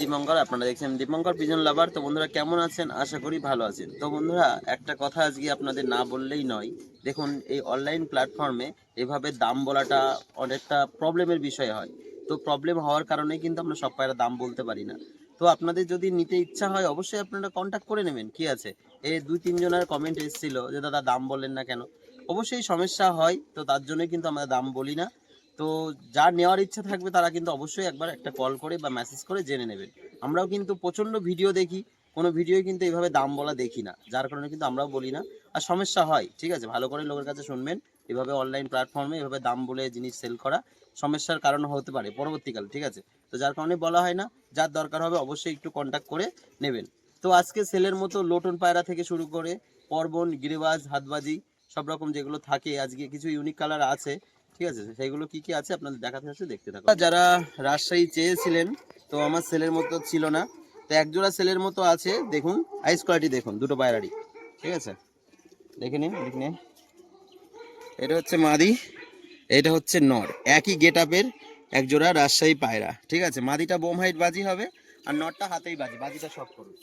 দীপঙ্কর, আপনারা দেখছেন দীপঙ্কর পিজন লাভার তো বন্ধুরা, কেমন আছেন? আশা করি ভালো আছেন। তো বন্ধুরা, একটা কথা আজকে আপনাদের না বললেই নয়। দেখুন, এই অনলাইন প্ল্যাটফর্মে এভাবে দাম বলাটা অনেকটা প্রবলেমের বিষয় হয়। তো প্রবলেম হওয়ার কারণেই কিন্তু আমরা সব পায়রা দাম বলতে পারি না। তো আপনাদের যদি নিতে ইচ্ছা হয়, অবশ্যই আপনারা কন্ট্যাক্ট করে নেবেন। কি আছে? এই দুই তিনজনের কমেন্ট এসেছিল যে, দাদা, দাম বললেন না কেন? অবশ্যই সমস্যা হয়, তো তার জন্যই কিন্তু আমরা দাম বলি না। তো যার নেওয়ার ইচ্ছা থাকবে তারা কিন্তু অবশ্যই একবার একটা কল করে বা মেসেজ করে জেনে নেবেন আমরাও কিন্তু প্রচণ্ড ভিডিও দেখি, কোনো ভিডিও কিন্তু এইভাবে দাম বলা দেখি না, যার কারণে কিন্তু আমরাও বলি না। আর সমস্যা হয়, ঠিক আছে? ভালো করে লোকের কাছে শুনবেন, এভাবে অনলাইন প্ল্যাটফর্মে এভাবে দাম বলে জিনিস সেল করা সমস্যার কারণ হতে পারে পরবর্তীকালে, ঠিক আছে? তো যার কারণে বলা হয় না, যার দরকার হবে অবশ্যই একটু কন্ট্যাক্ট করে নেবেন। তো আজকে সেলের মতো লোটন পায়রা থেকে শুরু করে পর্বন গিরিবাজ, হাতবাজি, সব রকম যেগুলো থাকে, আজকে কিছু ইউনিক কালার আছে। ঠিক আছে? সেগুলো কি কি আছে আপনাদের দেখাতে হচ্ছে দেখতে থাকুন। যারা রাজশাহী চেয়েছিলেন, তো আমার সেলের মতো ছিল না। তো একজোড়া সেলের মতো আছে, দেখুন আইস কোয়ালিটি দেখুন, দুটো পায়রারই ঠিক আছে? দেখে নিন দেখে নিন এটা হচ্ছে মাদি, এটা হচ্ছে নর। একই গেট আপের একজোড়া রাজশাহী পায়রা। ঠিক আছে? মাদিটা বোম হাইট বাজি হবে, আর নটটা হাতেই বাজি, বাজিটা সব করুন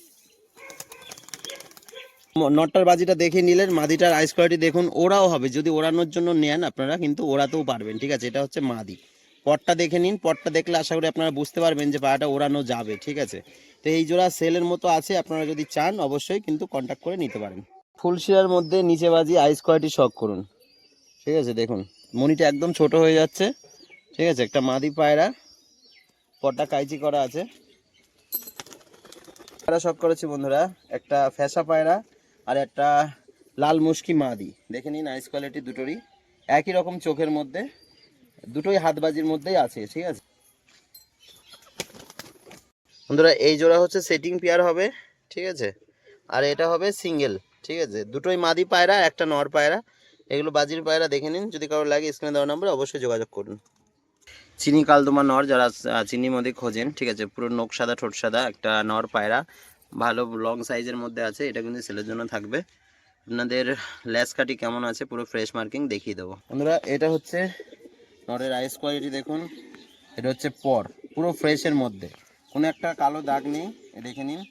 নটটার বাজিটা দেখে নিলেন, মাদিটার আইস কোয়ালিটি দেখুন, ওরাও হবে। যদি ওড়ানোর জন্য নেন আপনারা, কিন্তু ওড়াতেও পারবেন, ঠিক আছে? এটা হচ্ছে মাদি। পটটা দেখে নিন, পটটা দেখলে আশা করি আপনারা বুঝতে পারবেন যে পায়াটা ওড়ানো যাবে, ঠিক আছে? তো এই জোড়া সেলের মতো আছে, আপনারা যদি চান, অবশ্যই কিন্তু কন্ট্যাক্ট করে নিতে পারেন। ফুলশিরার মধ্যে নিচে বাজি আইস কোয়ালিটি শখ করুন, ঠিক আছে? দেখুন, মনিটা একদম ছোট হয়ে যাচ্ছে, ঠিক আছে? একটা মাদি পায়রা, পটটা কাইচি করা আছে। পায়রা শখ করেছি বন্ধুরা, একটা ফ্যাসা পায়রা আর একটা লাল মুশকি মাদি। দেখে নিন আইস কোয়ালিটি দুটোরই। একই রকম চোখের মধ্যে দুটোই হাতবাজির মধ্যেই আছে ঠিক আছে? বন্ধুরা এই জোড়া হচ্ছে সেটিং পেয়ার হবে ঠিক আছে? আর এটা হবে সিঙ্গেল ঠিক আছে? দুটোই মাদি পায়রা একটা নর পায়রা। এগুলো বাজির পায়রা দেখে নিন। যদি কারও লাগে স্ক্রিনে দেওয়া নম্বরে অবশ্যই যোগাযোগ করুন। চিনি কালদমা নর যারা আহ, চিনি মধ্যে খোঁজেন ঠিক আছে? পুরো নোক সাদা ঠোঁট সাদা একটা নর পায়রা। ভালো লং সাইজের মধ্যে আছে, এটা কিন্তু সেলের জন্য থাকবে। আপনাদের ল্যাস কাটি কেমন আছে, পুরো ফ্রেশ মার্কিং দেখিয়ে দেবো। বন্ধুরা, এটা হচ্ছে নরের আইস কোয়ালিটি দেখুন, এটা হচ্ছে পর, পুরো ফ্রেশের মধ্যে। কোনো একটা কালো দাগ নেই দেখে নিন,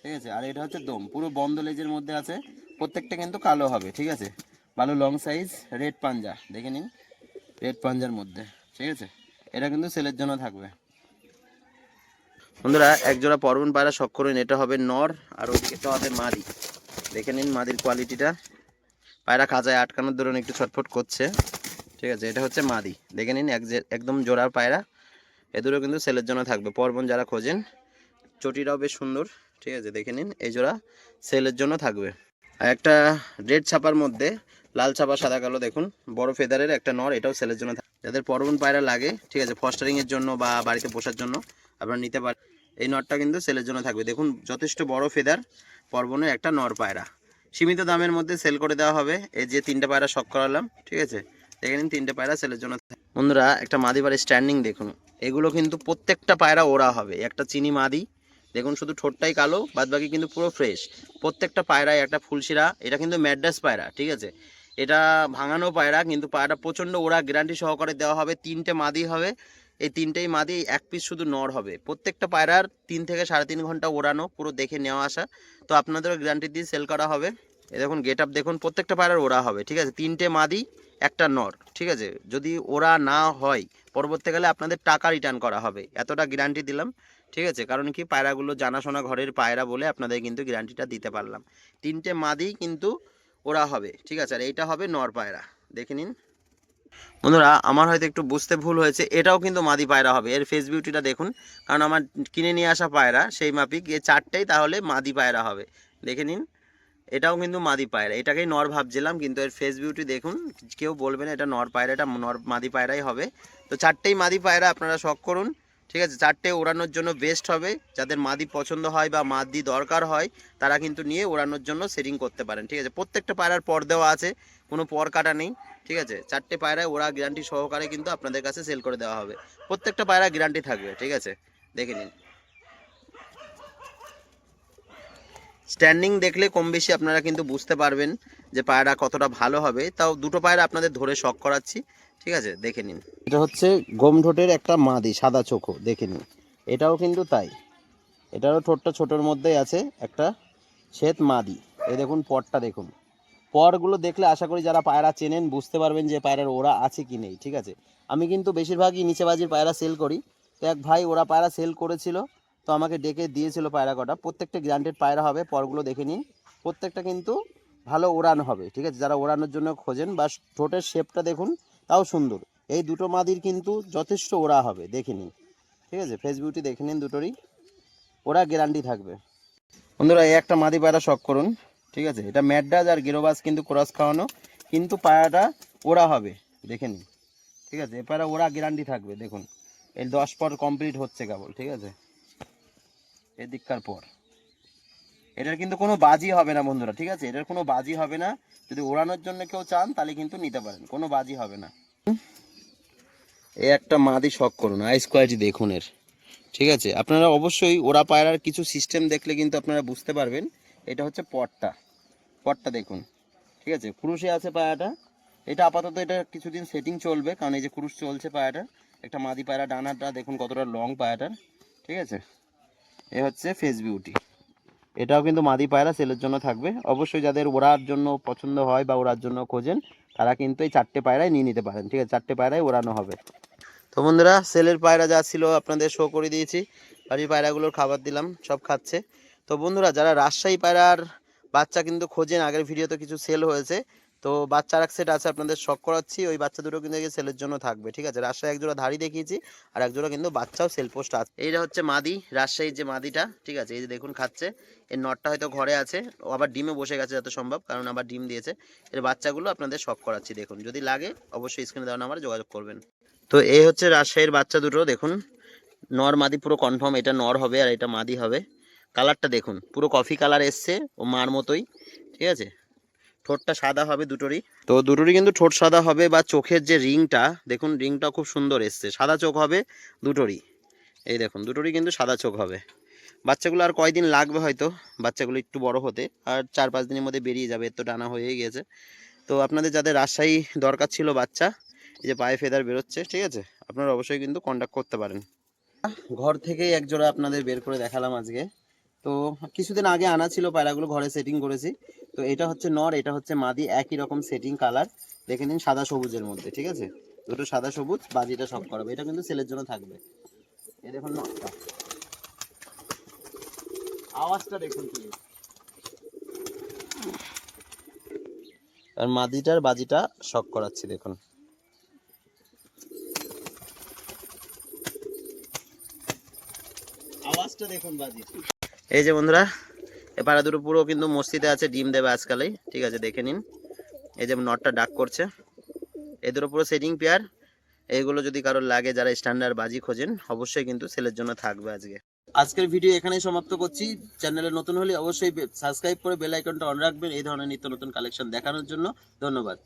ঠিক আছে? আর এটা হচ্ছে দম, পুরো বন্ধ লেজের মধ্যে আছে, প্রত্যেকটা কিন্তু কালো হবে, ঠিক আছে? ভালো লং সাইজ রেড পাঞ্জা, দেখে নিন রেড পাঞ্জার মধ্যে, ঠিক আছে? এটা কিন্তু সেলের জন্য থাকবে। বন্ধুরা, একজোড়া পরবন পায়রা শখ করুন। এটা হবে নর আর এটা হবে মাদি। দেখে নিন মাদির কোয়ালিটিটা। পায়রা খাঁচায় আটকানোর দরুন একটু ছটফট করছে। ঠিক আছে, এটা হচ্ছে মাদি। দেখে নিন একদম জোড়ার পায়রা। এ কিন্তু সেলের জন্য থাকবে। পরবন যারা খোঁজেন, চটিটাও বেশ সুন্দর। ঠিক আছে, দেখে নিন, এই জোড়া সেলের জন্য থাকবে। আর একটা রেড ছাপার মধ্যে লাল ছাপা, সাদা, কালো দেখুন, বড় ফেদারের একটা নর, এটাও সেলের জন্য। যাদের পরবন পায়রা লাগে, ঠিক আছে ফস্টারিংয়ের জন্য বা বাড়িতে পোষার জন্য আপনারা নিতে পারেন। এই নটটা কিন্তু সেলের জন্য থাকবে। দেখুন, যথেষ্ট বড় ফেদার পর্বনের একটা নর পায়রা। সীমিত দামের মধ্যে সেল করে দেওয়া হবে। এই যে তিনটে পায়রা শখ করালাম, ঠিক আছে? দেখে নিন, তিনটে পায়রা সেলের জন্য। বন্ধুরা, একটা মাদি স্ট্যান্ডিং দেখুন। এগুলো কিন্তু প্রত্যেকটা পায়রা ওরা হবে। একটা চিনি মাদি, দেখুন, শুধু ঠোঁটটাই কালো, বাদবাকি কিন্তু পুরো ফ্রেশ প্রত্যেকটা পায়রায় একটা ফুলশিরা, এটা কিন্তু ম্যাড্রাস পায়রা, ঠিক আছে? এটা ভাঙানো পায়রা, কিন্তু পায়রা প্রচণ্ড ওরা গ্যারান্টি সহকারে দেওয়া হবে। তিনটে মাদি হবে। এই তিনটেই মাদি, এক পিস শুধু নর হবে। প্রত্যেকটা পায়রার তিন থেকে সাড়ে তিন ঘণ্টা ওড়ানো, পুরো দেখে নেওয়া আসা। তো আপনাদেরও গ্যারান্টি দিয়ে সেল করা হবে। এ দেখুন গেট আপ দেখুন, প্রত্যেকটা পায়রার ওরা হবে, ঠিক আছে? তিনটে মাদি, একটা নর, ঠিক আছে? যদি ওরা না হয়, পরবর্তীকালে আপনাদের টাকা রিটার্ন করা হবে। এতটা গ্যারান্টি দিলাম, ঠিক আছে? কারণ কি, পায়রাগুলো জানাশোনা ঘরের পায়রা বলে আপনাদের কিন্তু গ্যারান্টিটা দিতে পারলাম। তিনটে মাদি কিন্তু ওরা হবে, ঠিক আছে? আর এইটা হবে নর পায়রা। দেখে নিন। বন্ধুরা, আমার হয়তো একটু বুঝতে ভুল হয়েছে, এটাও কিন্তু মাদি পায়রা হবে। এর ফেস বিউটিটা দেখুন, কারণ আমার কিনে নিয়ে আসা পায়রা, সেই মাপিক, এ চারটেই তাহলে মাদি পায়রা হবে। দেখে নিন, এটাও কিন্তু মাদি পায়রা। এটাকেই নর ভাবছিলাম, কিন্তু এর ফেস বিউটি দেখুন, কেউ বলবে না এটা নর পায়রা, এটা নর মাদি পায়রাই হবে। তো চারটেই মাদি পায়রা, আপনারা শখ করুন ঠিক আছে? চারটে ওড়ানোর জন্য বেস্ট হবে। যাদের মাদি পছন্দ হয় বা মাদি দরকার হয়, তারা কিন্তু নিয়ে ওড়ানোর জন্য সেটিং করতে পারেন, ঠিক আছে? প্রত্যেকটা পায়রার পর দেওয়া আছে, কোনো পর কাটা নেই, ঠিক আছে? চারটে পায়রায় ওরা গ্যারান্টি সহকারে কিন্তু আপনাদের কাছে সেল করে দেওয়া হবে। প্রত্যেকটা পায়রা গ্যারান্টি থাকবে, ঠিক আছে? দেখে নিন। স্ট্যান্ডিং দেখলে কম বেশি আপনারা কিন্তু বুঝতে পারবেন যে পায়রা কতটা ভালো হবে। তাও দুটো পায়রা আপনাদের ধরে শখ করাচ্ছি। ঠিক আছে, দেখে নিন। এটা হচ্ছে গোমঠোটের একটা মাদি, সাদা চোখো, দেখে নিন। এটাও কিন্তু তাই। এটারও ঠোঁটটা ছোটোর মধ্যেই আছে, একটা শ্বেত মাদি। এই দেখুন পরটা দেখুন। পরগুলো দেখলে আশা করি যারা পায়রা চেনেন বুঝতে পারবেন যে পায়রার ওরা আছে কি নেই। ঠিক আছে? আমি কিন্তু বেশিরভাগই নিচে বাজির পায়রা সেল করি। তো এক ভাই ওরা পায়রা সেল করেছিল। তো আমাকে ডেকে দিয়েছিল পায়রা কটা। প্রত্যেকটা গ্রান্টেড পায়রা হবে, পরগুলো দেখে নিন। প্রত্যেকটা কিন্তু ভালো ওড়ানো হবে, ঠিক আছে? যারা ওড়ানোর জন্য খোঁজেন বা ঠোঁটের শেপটা দেখুন, তাও সুন্দর। এই দুটো মাদির কিন্তু যথেষ্ট ওড়া হবে, দেখে নিন। ঠিক আছে? ফেস বিউটি দেখে নিন দুটোরই। ওরা গ্যারান্টি থাকবে। বন্ধুরা, এই একটা মাদি পায়রা শখ করুন, ঠিক আছে? এটা ম্যাডাজ আর গেরোবাস কিন্তু ক্রস খাওয়ানো, কিন্তু পায়রাটা ওরা হবে, দেখে নিন। ঠিক আছে? এ পায়রা ওরা গ্যারান্টি থাকবে, দেখুন। এই দশ পর কমপ্লিট হচ্ছে কেবল, ঠিক আছে? এদিককার পর। এটার কিন্তু কোনো বাজি হবে না বন্ধুরা, ঠিক আছে? এটার কোনো বাজি হবে না। যদি ওড়ানোর জন্য কেউ চান, তাহলে কিন্তু নিতে পারেন। কোনো বাজি হবে না। এ একটা মাদি শখ করুন আইস কোয়ালিটি দেখুন এর, ঠিক আছে? আপনারা অবশ্যই ওরা পায়রার কিছু সিস্টেম দেখলে কিন্তু আপনারা বুঝতে পারবেন। এটা হচ্ছে পটটা। পটটা দেখুন, ঠিক আছে? ক্রুশে আছে পায়রাটা এটা আপাতত এটা কিছুদিন সেটিং চলবে, কারণ এই যে ক্রুশ চলছে পায়রাটার একটা মাদি পায়রা ডানাটা দেখুন কতটা লং পায়রাটার ঠিক আছে? এ হচ্ছে ফেস বিউটি এটাও কিন্তু মাদি পায়রা সেলের জন্য থাকবে। অবশ্যই যাদের ওড়ার জন্য পছন্দ হয় বা ওড়ার জন্য খোঁজেন, তারা কিন্তু এই চারটে পায়রাই নিয়ে নিতে পারেন, ঠিক আছে? চারটে পায়রাই ওড়ানো হবে। তো বন্ধুরা সেলের পায়রা যা ছিল আপনাদের শো করে দিয়েছি। বাড়ির পায়রাগুলোর খাবার দিলাম, সব খাচ্ছে। তো বন্ধুরা, যারা রাজশাহী পায়রার বাচ্চা কিন্তু খোঁজেন, আগের ভিডিওতে কিছু সেল হয়েছে। তো বাচ্চার এক সেট আছে, আপনাদের শখ করাচ্ছি, ওই বাচ্চা দুটো কিন্তু সেলের জন্য থাকবে, ঠিক আছে? রাজশাহী একজোড়া ধাড়ি দেখিয়েছি, আর একজোড়া কিন্তু বাচ্চাও সেল পোস্ট আছে। এইটা হচ্ছে মাদি, রাজশাহীর যে মাদিটা, ঠিক আছে? এই যে দেখুন খাচ্ছে, এর নটটা হয়তো ঘরে আছে আবার ডিমে বসে গেছে যত সম্ভব, কারণ আবার ডিম দিয়েছে। এর বাচ্চাগুলো আপনাদের শখ করাচ্ছি, দেখুন। যদি লাগে, অবশ্যই স্ক্রিনে দেওয়া নাম্বারে যোগাযোগ করবেন। তো এই হচ্ছে রাজশাহীর বাচ্চা দুটো, দেখুন। নর মাদি পুরো কনফার্ম এটা নর হবে আর এটা মাদি হবে। কালারটা দেখুন, পুরো কফি কালার এসছে ও মার মতোই, ঠিক আছে? ঠোঁটটা সাদা হবে দুটোরই। তো দুটোরই কিন্তু ঠোঁট সাদা হবে বা চোখের যে রিংটা, দেখুন রিংটা খুব সুন্দর এসছে। সাদা চোখ হবে দুটোরই। এই দেখুন, দুটোরই কিন্তু সাদা চোখ হবে। বাচ্চাগুলো আর কয়দিন লাগবে হয়তো? বাচ্চাগুলো একটু বড় হতে, আর চার পাঁচ দিনের মধ্যে বেরিয়ে যাবে তো ডানা হয়েই গেছে। তো আপনাদের যাদের রাজশাহী দরকার ছিল বাচ্চা, এই যে পায়ে ফেদার বেরোচ্ছে, ঠিক আছে? আপনারা অবশ্যই কিন্তু কন্ট্যাক্ট করতে পারেন। ঘর থেকেই এক জোড়া আপনাদের বের করে দেখালাম আজকে। তো কিছুদিন আগে আনা ছিল পায়রাগুলো, ঘরে সেটিং করেছি। তো এটা হচ্ছে নর, এটা হচ্ছে মাদি, একই রকম সেটিং কালার দেখে নিন সাদা সবুজের মধ্যে, ঠিক আছে? দুটো সাদা সবুজ, বাজিটা সব করাবে এটা কিন্তু সেলের জন্য থাকবে। এই দেখুন নটটা আওয়াজটা দেখুন। আর মাদিটার বাজিটা শক করাচ্ছি, দেখুন। আওয়াজটা দেখুন বাজি। এই যে বন্ধুরা, এ পাড়া দুটো পুরো কিন্তু মসজিদে আছে, ডিম দেবে আজকালেই। ঠিক আছে, দেখে নিন। এই যে নটটা ডাক করছে। এই দুটো পুরো সেটিং পেয়ার। এইগুলো যদি কারোর লাগে, যারা স্ট্যান্ডার্ড বাজি খোঁজেন, অবশ্যই কিন্তু সেলের জন্য থাকবে আজকে। আজকের ভিডিও এখানেই সমাপ্ত করছি। চ্যানেলে নতুন হলে অবশ্যই সাবস্ক্রাইব করে বেল আইকনটা অন রাখবেন। এই ধরনের নিত্য নতুন কালেকশন দেখানোর জন্য ধন্যবাদ।